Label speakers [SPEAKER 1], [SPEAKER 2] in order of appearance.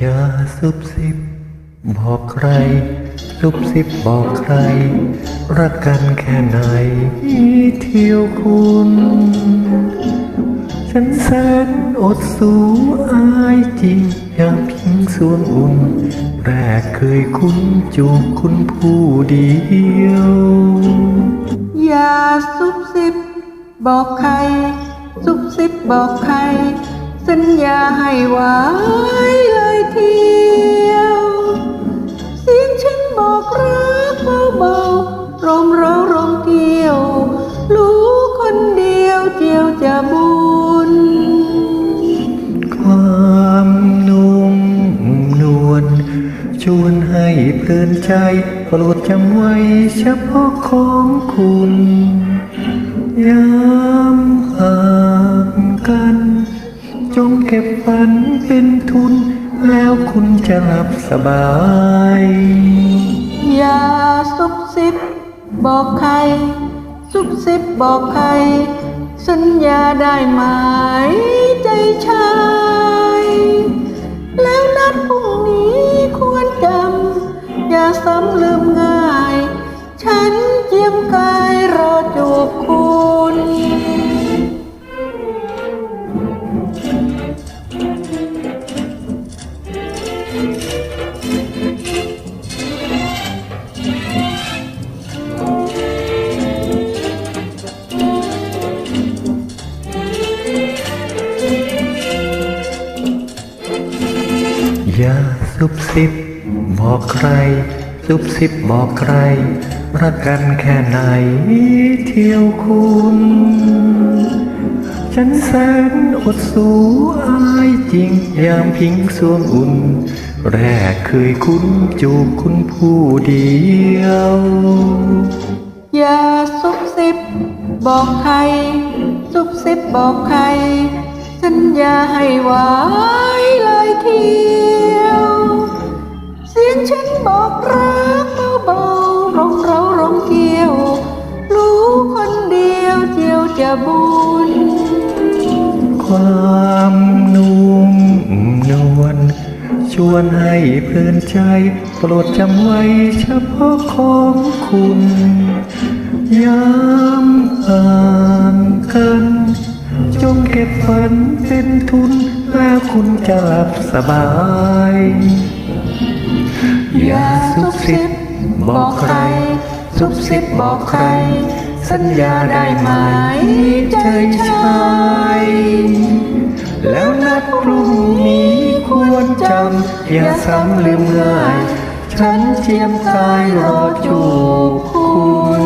[SPEAKER 1] อย่าซุบซิบ บอกใคร ซุบซิบบอกใคร รักกันแค่ไหนเที่ยวคุณ ฉันแสนอดสูอายจริง อยากพิงส่วงอุ่นแรกเคยคุ้นจูบคุณผู้เดียว
[SPEAKER 2] อย่าซุบซิบ บอกใคร ซุบซิบบอกใคร สัญญาให้ไว้เลยเที่ยว เสียงฉันบอกรักเบาๆรมเรารมเกี่ยว รู้คนเดียวเจียวจะบุญ
[SPEAKER 1] ความนุ่มนวลชวนให้เพลินใจโปรดจำไว้เฉพาะของคุณยามห่างกัน จงเก็บฝันเป็นทุน แล้วคุณจะหลับสบาย
[SPEAKER 2] อย่าซุบซิบบอกใคร ซุบซิบบอกใคร สัญญาได้ไหมใจชาย แล้วนัดพรุ่งนี้ควรจำอย่าซ้ำลืม อ
[SPEAKER 1] ย่าซุบซิบบอกใคร ซุบซิบบอกใคร รักกันแค่ไหนเที่ยวคุณ ฉันแสนอดสูอายจริง ยามพิงสวงอุ่น แรกเคยคุ้นจูบคุณผู้เดียว
[SPEAKER 2] อย่าซุบซิบ บอกใคร ซุบซิบบอกใครสัญญาให้ไว้เลยเที่ยว เสียงฉันบอกรักเบาๆร้องเราร้องเกี่ยว รู้คนเดียวเจียวจะบุญ
[SPEAKER 1] ความนุ่มนวลชวนให้เพลินใจโปรดจำไว้เฉพาะของคุณยามห่างกัน จงเก็บฝันเป็นทุน แล้วคุณจะหลับสบาย อย่าซุบซิบบอกใครซุบซิบบอกใคร สัญญาได้ไหมใจชายแล้วนัดพรุ่งนี้ควรจำอย่าซ้ำลืมง่าย ฉันเจียมกายรอจูบคุณ